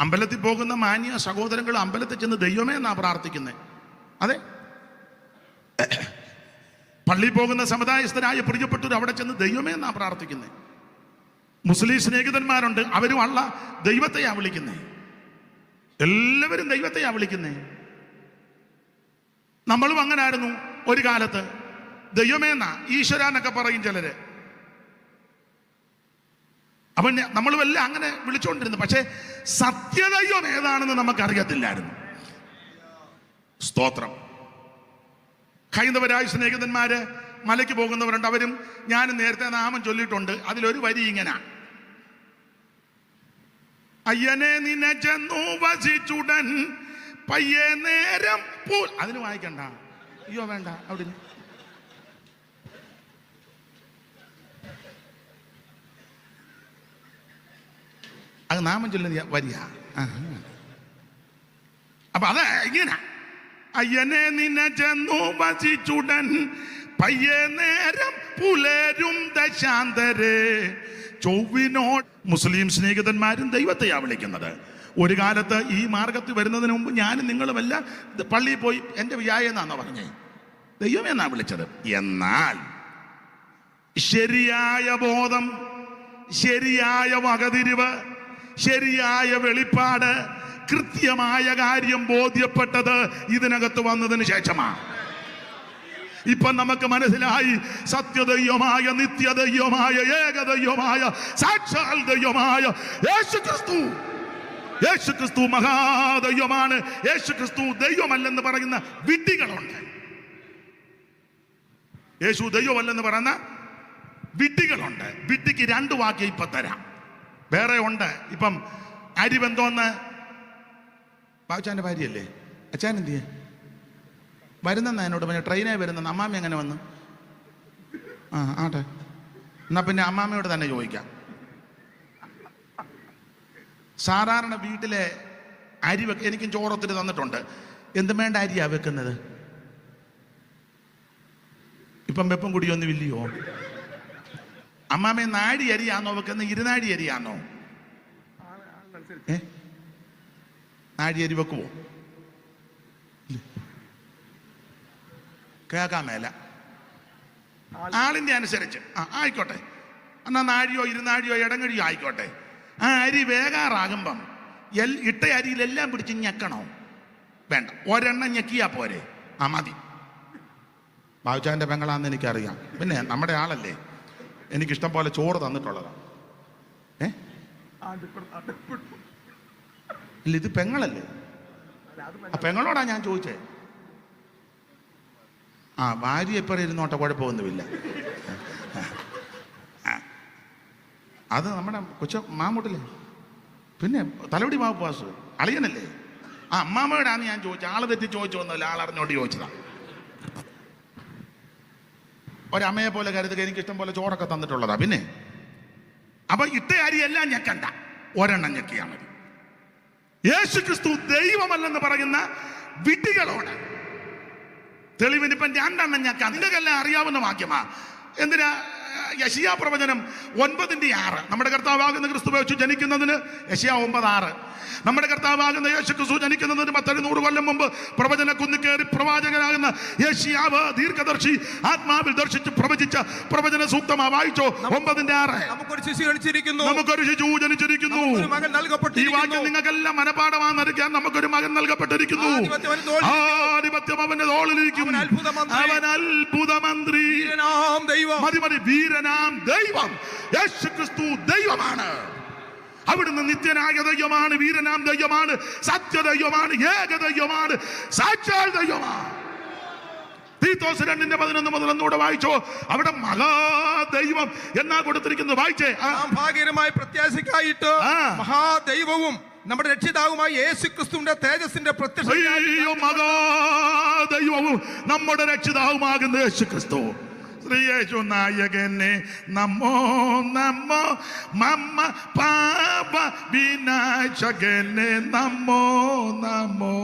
അമ്പലത്തിൽ പോകുന്ന മാന്യ സഹോദരങ്ങൾ അമ്പലത്തിൽ ചെന്ന് ദൈവമേ എന്നാ പ്രാർത്ഥിക്കുന്നത് അതെ? പള്ളി പോകുന്ന സമുദായസ്ഥരായ പ്രിയപ്പെട്ടവർ അവിടെ ചെന്ന് ദൈവമേ എന്നാ പ്രാർത്ഥിക്കുന്നത് മുസ്ലിം സ്നേഹിതന്മാരുണ്ട് അവരും അള്ള ദൈവത്തെയാ വിളിക്കുന്നേ. എല്ലാവരും ദൈവത്തെയാ വിളിക്കുന്നേ. നമ്മളും അങ്ങനായിരുന്നു ഒരു കാലത്ത്. ദൈവമേന്നാ ഈശ്വര എന്നൊക്കെ പറയും ചിലര്. അവൻ നമ്മൾ വല്ല അങ്ങനെ വിളിച്ചുകൊണ്ടിരുന്നു പക്ഷേ സത്യദൈവം ഏതാണെന്ന് നമുക്കറിയത്തില്ലായിരുന്നു. സ്തോത്രം. ഹൈന്ദവരായ സ്നേഹിതന്മാര് മലയ്ക്ക് പോകുന്നവരുണ്ട്. അവരും ഞാൻ നേരത്തെ നാമം ചൊല്ലിയിട്ടുണ്ട്. അതിലൊരു വരി ഇങ്ങനെ. അയ്യനെ നിന്നെ ചെന്നു വസിച്ചുടൻ പയ്യെ നേരം പോ അതിന് വായിക്കണ്ട. അയ്യോ വേണ്ട അവിടെ അത് നാമം ചൊല്ലുന്ന വരിക. അപ്പൊ അത് ഇങ്ങനെ. അയ്യനെ നിന്നെ ചെന്നു വസിച്ചുടൻ. പയ്യെ നേരം പുലരും ദശാന്തരെ. ചൊവ്വിനോട് മുസ്ലിം സ്നേഹിതന്മാരും ദൈവത്തെയാ വിളിക്കുന്നത്. ഒരു കാലത്ത് ഈ മാർഗത്തിൽ വരുന്നതിന് മുമ്പ് ഞാനും നിങ്ങളുമെല്ലാം പള്ളിയിൽ പോയി എന്റെ വ്യായെന്നാണോ പറഞ്ഞേ. ദൈവമെന്നാ വിളിച്ചത്? എന്നാൽ ശരിയായ ബോധം ശരിയായ വകതിരിവ് ശരിയായ വെളിപ്പാട് കൃത്യമായ കാര്യം ബോധ്യപ്പെട്ടത് ഇതിനകത്ത് വന്നതിന് ശേഷമാണ് ഇപ്പൊ നമുക്ക് മനസ്സിലായി സത്യദൈവമായ നിത്യദൈവമായ ഏകദൈവമായ സാക്ഷാൽ ദൈവമായ യേശു ക്രിസ്തു യേശു ക്രിസ്തു മഹാദൈവമാണ്. യേശു ക്രിസ്തു ദൈവമല്ലെന്ന് പറയുന്ന വിഡ്ഢികളുണ്ട്. യേശു ദൈവമല്ലെന്ന് പറയുന്ന വിഡ്ഢികളുണ്ട്. വിഡ്ഢിക്ക് രണ്ട് വാക്യം ഇപ്പൊ തരാം. വേറെ ഉണ്ട്. ഇപ്പം അരി ബന്ധമെന്ന് ബാബുച്ചാന്റെ ഭാര്യയല്ലേ? അച്ഛൻ എന്ത് ചെയ്യാ വരുന്നെന്നാ എന്നോട് പറഞ്ഞു? ട്രെയിനേ വരുന്നെന്ന്? അമ്മാമ്മ എങ്ങനെ വന്നു? ആ ആട്ടെ. എന്നാ പിന്നെ അമ്മാമ്മയോട് തന്നെ ചോദിക്കാം. സാധാരണ വീട്ടിലെ അരി വെക്ക എനിക്കും ചോറൊത്തിരി തന്നിട്ടുണ്ട്. എന്തും വേണ്ട അരിയാ വെക്കുന്നത്? ഇപ്പം വെപ്പം കുടിയൊന്നും ഇല്ലയോ? അമ്മാമ്മ നാടി അരിയാന്നോ? വെക്കുന്ന ഇരുനാടി അരിയാന്നോ? ഏ? നാടി അരി ഇല്ല. കേൾക്കാൻ മേല. ആളിന്റെ അനുസരിച്ച്. ആ ആയിക്കോട്ടെ. എന്നാ നാഴിയോ ഇരുനാഴിയോ ഇടങ്ങഴിയോ ആയിക്കോട്ടെ. ആ അരി വേകാറാകുമ്പം എൽ ഇട്ട അരിയിലെല്ലാം പിടിച്ച് ഞെക്കണോ? വേണ്ട. ഒരെണ്ണം ഞെക്കിയാ പോരെ. ആ മതി. ബാബുചാന്റെ പെങ്ങളാന്ന് എനിക്കറിയാം. പിന്നെ നമ്മുടെ ആളല്ലേ? എനിക്കിഷ്ടം പോലെ ചോറ് തന്നിട്ടുള്ളതാണ്. ഇല്ല ഇത് പെങ്ങളല്ലേ? ആ പെങ്ങളോടാ ഞാൻ ചോദിച്ചേ. ആ ഭാര്യ ഇപ്പം ഇരുന്നോട്ടെ കുഴപ്പമൊന്നുമില്ല. അത് നമ്മുടെ കൊച്ച മാമൂട്ടില്ലേ? പിന്നെ തലവടി മാവ് പാസ് അളിയനല്ലേ? ആ അമ്മാമ്മയോടാന്ന് ഞാൻ ചോദിച്ചത് ആൾ തെറ്റി ചോദിച്ചു വന്നല്ല ആളറിഞ്ഞോട്ട് ചോദിച്ചതാ. ഒരമ്മയെ പോലെ കരുതുക എനിക്ക് ഇഷ്ടം പോലെ ചോറൊക്കെ തന്നിട്ടുള്ളതാ പിന്നെ. അപ്പൊ ഇട്ട അരി എല്ലാം ഞെക്കണ്ട ഒരെണ്ണം ഞെക്കിയാ മതി. യേശു ക്രിസ്തു ദൈവമല്ലെന്ന് പറയുന്ന വിധികളോട്. തെളിവിന് ഇപ്പം രണ്ടെണ്ണം ഞെക്കാം നിങ്ങൾക്കെല്ലാം അറിയാവുന്ന വാക്യമാ. എന്തിനാ? യശിയാ പ്രവചനം ഒൻപതിന്റെ ആറ്. നമ്മുടെ കർത്താവാകുന്ന ക്രിസ്തു വെച്ചു ജനിക്കുന്നതിന് യശിയ ഒമ്പത് ആറ് നമ്മുടെ കർത്താവാകുന്ന യേശു ക്രിസ്തു ജനിക്കുന്നതിന് പത്തെഴുന്നൂറ് കൊല്ലം മുമ്പ് പ്രവചന കുന്നിക്കേറി പ്രവാചകനാകുന്ന യേശിയാവ് ദീർഘദർശി ആത്മാവിൽ ദർശിച്ച് പ്രവചിച്ച പ്രവചന സൂക്തമാ വായിച്ചോ? ഒമ്പതിന്റെ ആറ്. നമുക്കൊരു ശിശു ജനിച്ചിരിക്കുന്നു. നമുക്കൊരു ശിശു ജനിച്ചിരിക്കുന്നു. മകൻ ഈ വാക്യം നിങ്ങൾക്കെല്ലാം മനപാഠമാണെന്ന് അറിയിക്കാൻ നമുക്കൊരു മകൻ നൽകപ്പെട്ടിരിക്കുന്നു. ആധിപത്യം അവന്റെ തോളിലിരിക്കും. അവൻ അത്ഭുതമന്ത്രി. മതി വീരനാം ദൈവം യേശു ക്രിസ്തു ദൈവമാണ്. അവിടുന്ന് നിത്യനായ ദൈവമാണ് വീരനാം ദൈവമാണ് സത്യദൈവമാണ് ഏകദൈവമാണ് സാക്ഷാൽ ദൈവമാണ്. തീത്തോസ് രണ്ടിന്റെ പതിനൊന്ന് മുതൽ ഒന്നുകൂടെ വായിച്ചോ. അവിടെ മഹാദൈവം എന്നാ കൊടുത്തിരിക്കുന്നത് വായിച്ചേ. ഭാഗ്യകരമായ പ്രത്യാശയ്ക്കായിട്ട് മഹാദൈവവും നമ്മുടെ രക്ഷിതാവുമായ യേശു ക്രിസ്തുവിന്റെ തേജസ്സിന്റെ പ്രത്യക്ഷ മഹാദൈവവും നമ്മുടെ രക്ഷിതാവുമാകുന്ന യേശു ക്രിസ്തു ശ്രീയേശു നായകനെ നമോ നമോ മമ്മ പാപ വിനാശകനെ. നമോ നമോ